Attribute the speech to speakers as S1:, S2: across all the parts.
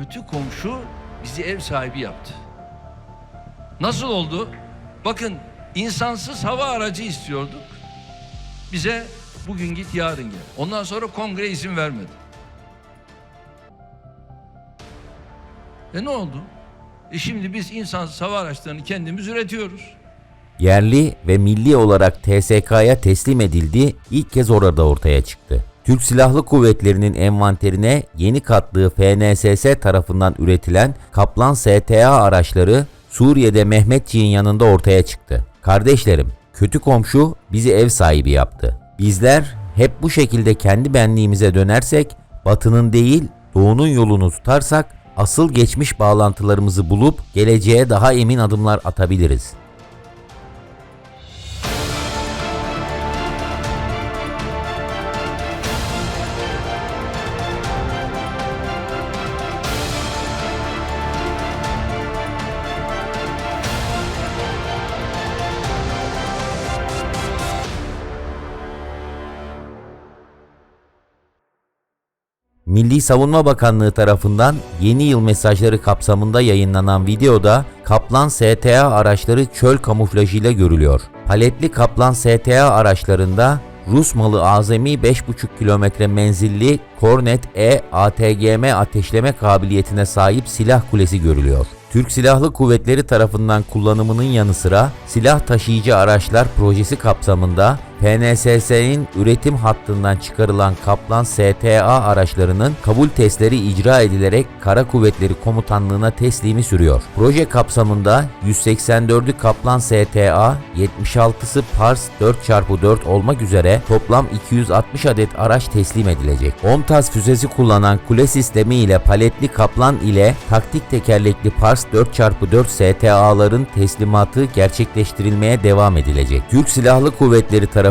S1: kötü komşu bizi ev sahibi yaptı. Nasıl oldu? Bakın insansız hava aracı istiyorduk. Bize bugün git yarın gel. Ondan sonra kongre izin vermedi. E ne oldu? E şimdi biz insansız hava araçlarını kendimiz üretiyoruz.
S2: Yerli ve milli olarak TSK'ya teslim edildi, ilk kez orada ortaya çıktı. Türk Silahlı Kuvvetleri'nin envanterine yeni kattığı FNSS tarafından üretilen Kaplan STA araçları Suriye'de Mehmetçiğin yanında ortaya çıktı. Kardeşlerim, kötü komşu bizi ev sahibi yaptı. Bizler hep bu şekilde kendi benliğimize dönersek, batının değil doğunun yolunu tutarsak asıl geçmiş bağlantılarımızı bulup geleceğe daha emin adımlar atabiliriz. Milli Savunma Bakanlığı tarafından yeni yıl mesajları kapsamında yayınlanan videoda Kaplan STA araçları çöl kamuflajıyla görülüyor. Paletli Kaplan STA araçlarında Rus malı azami 5,5 kilometre menzilli Kornet E ATGM ateşleme kabiliyetine sahip silah kulesi görülüyor. Türk Silahlı Kuvvetleri tarafından kullanımının yanı sıra silah taşıyıcı araçlar projesi kapsamında PNSS'nin üretim hattından çıkarılan Kaplan STA araçlarının kabul testleri icra edilerek Kara Kuvvetleri Komutanlığı'na teslimi sürüyor. Proje kapsamında 184'ü Kaplan STA, 76'sı Pars 4x4 olmak üzere toplam 260 adet araç teslim edilecek. 10 tas füzesi kullanan kule sistemi ile paletli Kaplan ile taktik tekerlekli Pars 4x4 STA'ların teslimatı gerçekleştirilmeye devam edilecek. Türk Silahlı Kuvvetleri tarafından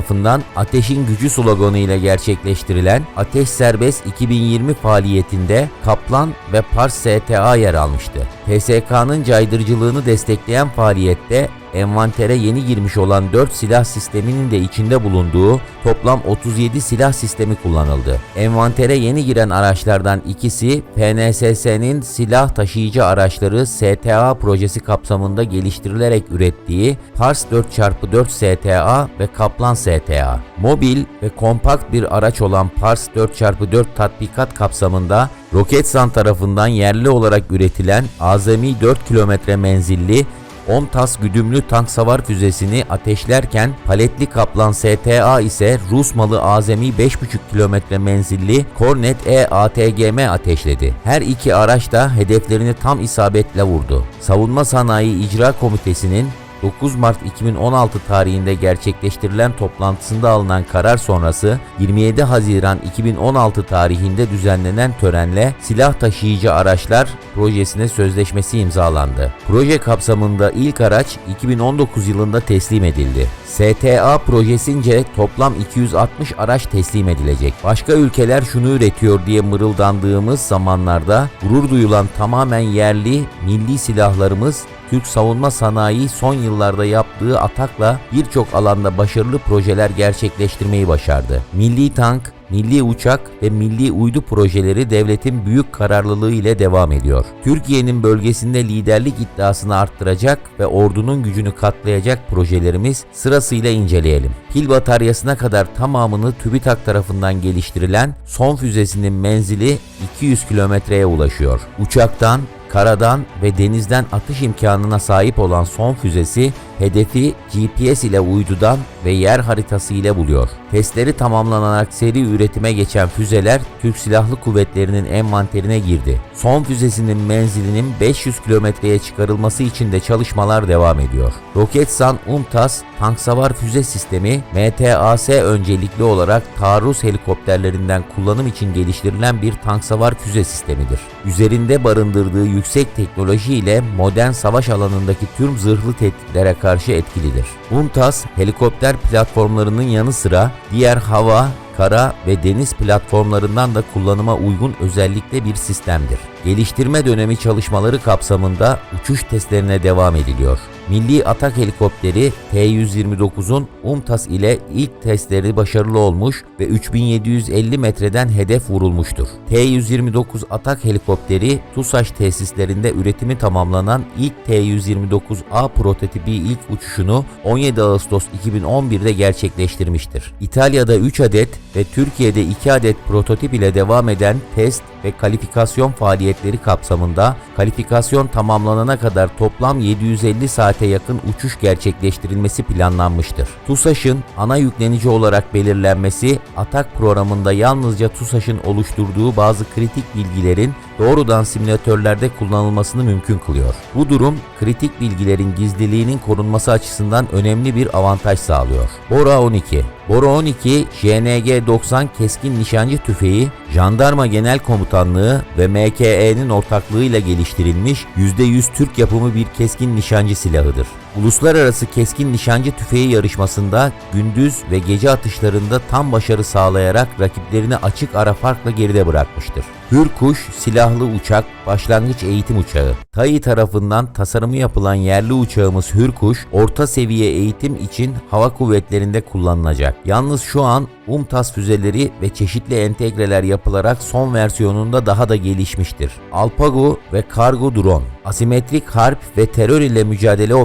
S2: Ateşin Gücü sloganı ile gerçekleştirilen Ateş Serbest 2020 faaliyetinde Kaplan ve Pars STA yer almıştı. TSK'nın caydırıcılığını destekleyen faaliyette envantere yeni girmiş olan 4 silah sisteminin de içinde bulunduğu toplam 37 silah sistemi kullanıldı. Envantere yeni giren araçlardan ikisi PNSS'nin silah taşıyıcı araçları STA projesi kapsamında geliştirilerek ürettiği Pars 4x4 STA ve Kaplan STA. Mobil ve kompakt bir araç olan Pars 4x4 tatbikat kapsamında Roketsan tarafından yerli olarak üretilen azami 4 kilometre menzilli 10 tas güdümlü tank savar füzesini ateşlerken paletli Kaplan STA ise Rus malı azami 5,5 kilometre menzilli Kornet E ATGM ateşledi. Her iki araç da hedeflerini tam isabetle vurdu. Savunma Sanayi İcra Komitesi'nin 9 Mart 2016 tarihinde gerçekleştirilen toplantısında alınan karar sonrası 27 Haziran 2016 tarihinde düzenlenen törenle silah taşıyıcı araçlar projesine sözleşmesi imzalandı. Proje kapsamında ilk araç 2019 yılında teslim edildi. STA projesince toplam 260 araç teslim edilecek. Başka ülkeler şunu üretiyor diye mırıldandığımız zamanlarda gurur duyulan tamamen yerli milli silahlarımız Türk savunma sanayi son yıllarda yaptığı atakla birçok alanda başarılı projeler gerçekleştirmeyi başardı. Milli tank, milli uçak ve milli uydu projeleri devletin büyük kararlılığı ile devam ediyor. Türkiye'nin bölgesinde liderlik iddiasını arttıracak ve ordunun gücünü katlayacak projelerimiz sırasıyla inceleyelim. Pil bataryasına kadar tamamını TÜBİTAK tarafından geliştirilen son füzesinin menzili 200 kilometreye ulaşıyor. Uçaktan karadan ve denizden atış imkanına sahip olan son füzesi hedefi GPS ile uydudan ve yer haritası ile buluyor. Testleri tamamlanarak seri üretime geçen füzeler Türk Silahlı Kuvvetleri'nin envanterine girdi. Son füzesinin menzilinin 500 kilometreye çıkarılması için de çalışmalar devam ediyor. Roketsan UMTAS tank savar füze sistemi MTAS öncelikli olarak taarruz helikopterlerinden kullanım için geliştirilen bir tank savar füze sistemidir. Üzerinde barındırdığı yüksek teknoloji ile modern savaş alanındaki tüm zırhlı tehditlere karşı etkilidir. UMTAS helikopter platformlarının yanı sıra diğer hava, kara ve deniz platformlarından da kullanıma uygun özellikle bir sistemdir. Geliştirme dönemi çalışmaları kapsamında uçuş testlerine devam ediliyor. Milli Atak Helikopteri T-129'un UMTAS ile ilk testleri başarılı olmuş ve 3750 metreden hedef vurulmuştur. T-129 Atak Helikopteri TUSAŞ tesislerinde üretimi tamamlanan ilk T-129A prototipi ilk uçuşunu 17 Ağustos 2011'de gerçekleştirmiştir. İtalya'da 3 adet ve Türkiye'de 2 adet prototip ile devam eden test ve kalifikasyon faaliyetleri kapsamında kalifikasyon tamamlanana kadar toplam 750 saate yakın uçuş gerçekleştirilmesi planlanmıştır. TUSAŞ'ın ana yüklenici olarak belirlenmesi atak programında yalnızca TUSAŞ'ın oluşturduğu bazı kritik bilgilerin doğrudan simülatörlerde kullanılmasını mümkün kılıyor. Bu durum kritik bilgilerin gizliliğinin korunması açısından önemli bir avantaj sağlıyor. Bora 12 Bora 12 JNG-90 keskin nişancı tüfeği Jandarma Genel Komutanlığı ve MKE'nin ortaklığıyla geliştirilmiş %100 Türk yapımı bir keskin nişancı silahıdır. Uluslararası keskin nişancı tüfeği yarışmasında gündüz ve gece atışlarında tam başarı sağlayarak rakiplerini açık ara farkla geride bırakmıştır. Hürkuş silahlı uçak başlangıç eğitim uçağı. TAI tarafından tasarımı yapılan yerli uçağımız Hürkuş orta seviye eğitim için hava kuvvetlerinde kullanılacak. Yalnız şu an UMTAS füzeleri ve çeşitli entegreler yapılarak son versiyonunda daha da gelişmiştir. Alpago ve kargo drone asimetrik harp ve terör ile mücadele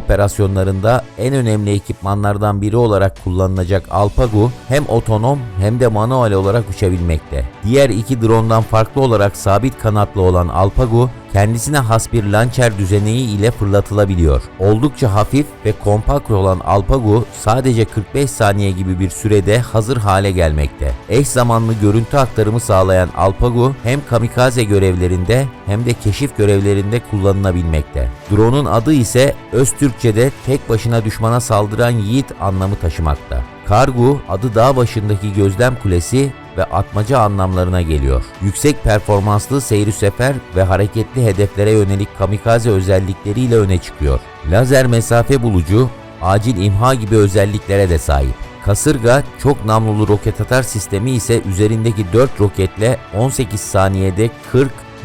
S2: operasyonlarında en önemli ekipmanlardan biri olarak kullanılacak Alpago hem otonom hem de manuel olarak uçabilmekte. Diğer iki drone'dan farklı olarak sabit kanatlı olan Alpago kendisine has bir lançer düzeneği ile fırlatılabiliyor. Oldukça hafif ve kompakt olan Alpago sadece 45 saniye gibi bir sürede hazır hale gelmekte. Eş zamanlı görüntü aktarımı sağlayan Alpago hem kamikaze görevlerinde hem de keşif görevlerinde kullanılabilmekte. Drone'un adı ise Öztürkçe'de tek başına düşmana saldıran yiğit anlamı taşımakta. Kargu adı dağ başındaki gözlem kulesi ve atmaca anlamlarına geliyor. Yüksek performanslı seyri sefer ve hareketli hedeflere yönelik kamikaze özellikleriyle öne çıkıyor. Lazer mesafe bulucu, acil imha gibi özelliklere de sahip. Kasırga çok namlulu roket atar sistemi ise üzerindeki 4 roketle 18 saniyede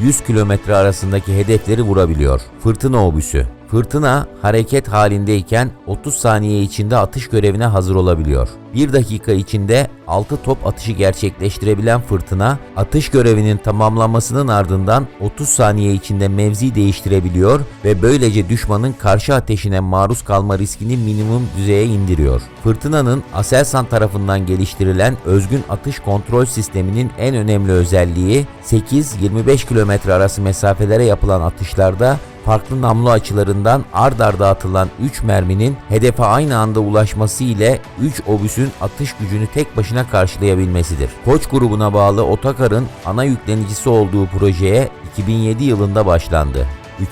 S2: 40-100 kilometre arasındaki hedefleri vurabiliyor. Fırtına obüsü Fırtına hareket halindeyken 30 saniye içinde atış görevine hazır olabiliyor. 1 dakika içinde 6 top atışı gerçekleştirebilen fırtına, atış görevinin tamamlanmasının ardından 30 saniye içinde mevzi değiştirebiliyor ve böylece düşmanın karşı ateşine maruz kalma riskini minimum düzeye indiriyor. Fırtınanın Aselsan tarafından geliştirilen özgün atış kontrol sisteminin en önemli özelliği 8-25 kilometre arası mesafelere yapılan atışlarda farklı namlu açılarından ard arda atılan 3 merminin hedefe aynı anda ulaşması ile 3 obüsün atış gücünü tek başına karşılayabilmesidir. Koç grubuna bağlı Otakar'ın ana yüklenicisi olduğu projeye 2007 yılında başlandı.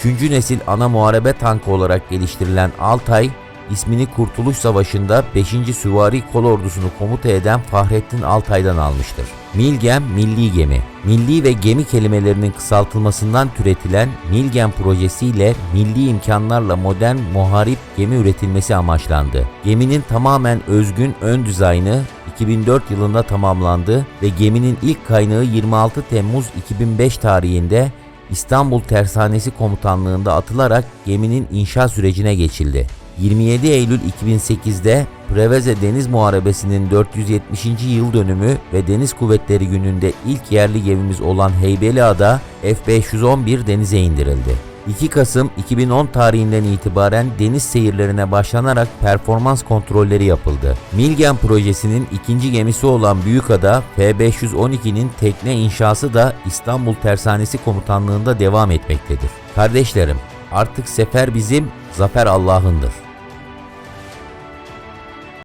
S2: 3. nesil ana muharebe tankı olarak geliştirilen Altay, ismini Kurtuluş Savaşı'nda 5. Süvari Kol Ordusu'nu komuta eden Fahrettin Altay'dan almıştır. Milgem, milli gemi. Milli ve gemi kelimelerinin kısaltılmasından türetilen Milgem projesiyle milli imkanlarla modern muharip gemi üretilmesi amaçlandı. Geminin tamamen özgün ön dizaynı 2004 yılında tamamlandı ve geminin ilk kaynağı 26 Temmuz 2005 tarihinde İstanbul Tersanesi Komutanlığı'nda atılarak geminin inşa sürecine geçildi. 27 Eylül 2008'de Preveze Deniz Muharebesi'nin 470. yıl dönümü ve Deniz Kuvvetleri Günü'nde ilk yerli gemimiz olan Heybeliada F-511 denize indirildi. 2 Kasım 2010 tarihinden itibaren deniz seyirlerine başlanarak performans kontrolleri yapıldı. Milgen projesinin ikinci gemisi olan Büyükada F-512'nin tekne inşası da İstanbul Tersanesi Komutanlığı'nda devam etmektedir. Kardeşlerim, artık sefer bizim, zafer Allah'ındır.